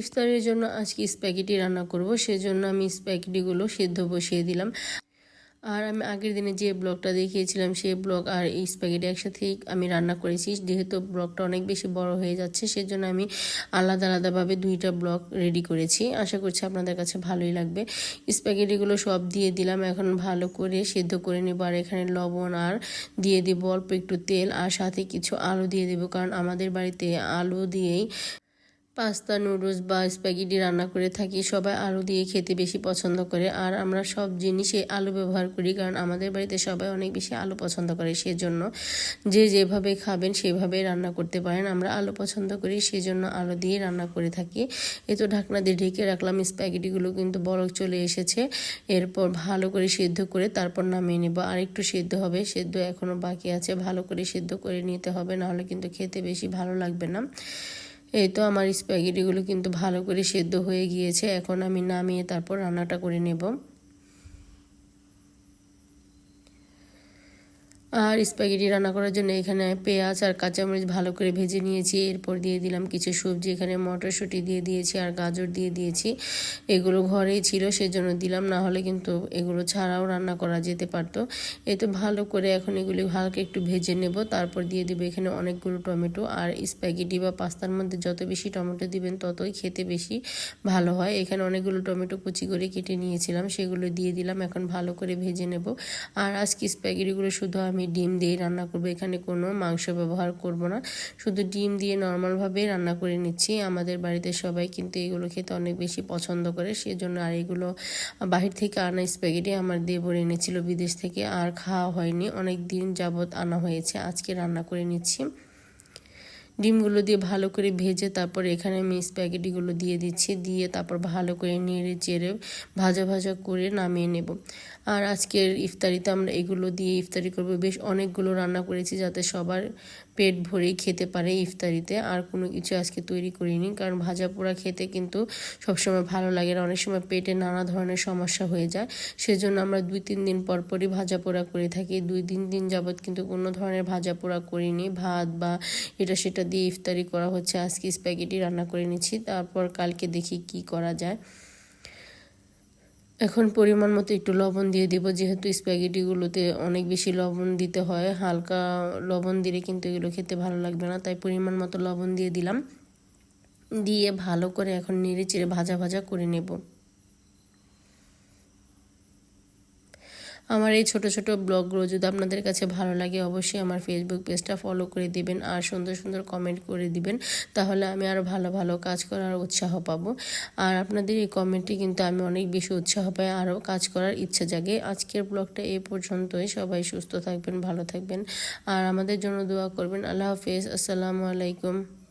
ইফতারের জন্য আজকে স্প্যাগেটি রান্না করব, সেজন্য আমি স্প্যাগেটিগুলো সেদ্ধ বসিয়ে দিলাম। আর আমি আগের দিনে যে ব্লগটা দেখিয়েছিলাম সেই ব্লগ আর এই স্প্যাগেটি একসাথেই আমি রান্না করেছি। যেহেতু ব্লগটা অনেক বেশি বড় হয়ে যাচ্ছে, সেজন্য আমি আলাদা আলাদাভাবে দুইটা ব্লগ রেডি করেছি। আশা করছি আপনাদের কাছে ভালোই লাগবে। স্প্যাগেটিগুলো সব দিয়ে দিলাম, এখন ভালো করে সেদ্ধ করে নেব। আর এখানে লবণ আর দিয়ে দিব অল্প একটু তেল, আর সাথে কিছু আলু দিয়ে দেবো, কারণ আমাদের বাড়িতে আলু দিয়েই পাস্তা, নুডলস বা স্প্যাগেটি রান্না করে থাকি। সবাই আলু দিয়ে খেতে বেশি পছন্দ করে। আর আমরা সব জিনিসে আলু ব্যবহার করি, কারণ আমাদের বাড়িতে সবাই অনেক বেশি আলু পছন্দ করে সেজন্য। যে যেভাবে খাবেন সেভাবে রান্না করতে পারেন। আমরা আলু পছন্দ করি সেজন্য আলু দিয়ে রান্না করে থাকি। এই তো ঢাকনা দিয়ে ঢেকে রাখলাম, স্প্যাগেটিগুলো কিন্তু বরফ চলে এসেছে। এরপর ভালো করে সেদ্ধ করে তারপর নামিয়ে নেব। আর একটু সেদ্ধ হবে, সেদ্ধ এখনও বাকি আছে। ভালো করে সেদ্ধ করে নিতে হবে, নাহলে কিন্তু খেতে বেশি ভালো লাগবে না। এই তো আমার স্প্যাগেটিগুলো কিন্তু ভালো করে সেদ্ধ হয়ে গিয়েছে। এখন আমি নামিয়ে তারপর রান্নাটা করে নেব। আর স্প্যাগেটি রান্না করার জন্য এখানে পেঁয়াজ আর কাঁচামরিচ ভালো করে ভেজে নিয়েছি। এরপর দিয়ে দিলাম কিছু সবজি, এখানে মটরশুঁটি দিয়ে দিয়েছি আর গাজর দিয়ে দিয়েছি। এগুলো ঘরেই ছিল, সেজন্য দিলাম। না হলে কিন্তু এগুলো ছাড়াও রান্না করা যেতে পারতো। এই তো ভালো করে এখন এগুলি হালকা একটু ভেজে নেব। তারপর দিয়ে দেবো এখানে অনেকগুলো টমেটো আর স্প্যাগেটি বা পাস্তার মধ্যে যত বেশি টমেটো দিবেন, ততই খেতে বেশি ভালো হয়। এখানে অনেকগুলো টমেটো কুচি করে কেটে নিয়েছিলাম, সেগুলো দিয়ে দিলাম। এখন ভালো করে ভেজে নেব। আর আজকে স্প্যাগেটিগুলো শুধু আমি আমি ডিম দিয়ে রান্না করব। এখানে কোনো মাংস ব্যবহার করব না। শুধু ডিম দিয়ে নর্মালভাবে রান্না করে নিচ্ছি। আমাদের বাড়িতে সবাই কিন্তু এগুলো খেতে অনেক বেশি পছন্দ করে। সেজন্য আর এগুলো বাহির থেকে আনা স্প্যাগেটি আমার দেবর এনেছিল বিদেশ থেকে। আর খাওয়া হয়নি। অনেক দিন যাবৎ আনা হয়েছে। আজকে রান্না করে নিচ্ছি। ডিমগুলো দিয়ে ভালো করে ভেজে তারপর এখানে আমি স্প্যাগেটিগুলো দিয়ে দিচ্ছি, দিয়ে তারপর ভালো করে নেড়ে চেড়ে ভাজা ভাজা করে নামিয়ে নেব। আর আজকের ইফতারিতে আমরা এগুলো দিয়ে ইফতারি করব। বেশ অনেকগুলো রান্না করেছি যাতে সবার পেট ভরেই খেতে পারে ইফতারিতে। আর কোনো কিছু আজকে তৈরি করিনি, কারণ ভাজা পোড়া খেতে কিন্তু সবসময় ভালো লাগে না। অনেক সময় পেটে নানা ধরনের সমস্যা হয়ে যায়। সেজন্য আমরা দুই তিন দিন পর পরই ভাজা পোড়া করে থাকি। দুই তিন দিন যাবৎ কিন্তু কোনো ধরনের ভাজা পোড়া করিনি। ভাত বা এটা সেটা দিয়ে ইফতারি করা হচ্ছে, আজকে স্প্যাগেটি রান্না করে নিচ্ছি, তারপর কালকে দেখি কি করা যায়। এখন পরিমাণ মতো একটু লবণ দিয়ে দিব, যেহেতু স্প্যাগেটিগুলোতে অনেক বেশি লবণ দিতে হয়, হালকা লবণ দিলে কিন্তু এগুলো খেতে ভালো লাগবে না, তাই পরিমাণ মতো লবণ দিয়ে দিলাম। দিয়ে ভালো করে এখন নেড়ে চেড়ে ভাজা ভাজা করে নেব। আমার এই ছোট ছোট ব্লগগুলো যদি আপনাদের কাছে ভালো লাগে, অবশ্যই আমার ফেসবুক পেজটা ফলো করে দিবেন আর সুন্দর সুন্দর কমেন্ট করে দিবেন। তাহলে আমি আরও ভালো ভালো কাজ করার উৎসাহ পাবো। আর আপনাদের এই কমেন্টে কিন্তু আমি অনেক বেশি উৎসাহ পাই আরও কাজ করার ইচ্ছা জাগে। আজকের ব্লগটা এ পর্যন্তই। সবাই সুস্থ থাকবেন, ভালো থাকবেন। আর আমাদের জন্য দোয়া করবেন। আল্লাহ হাফেজ। আসসালামু আলাইকুম।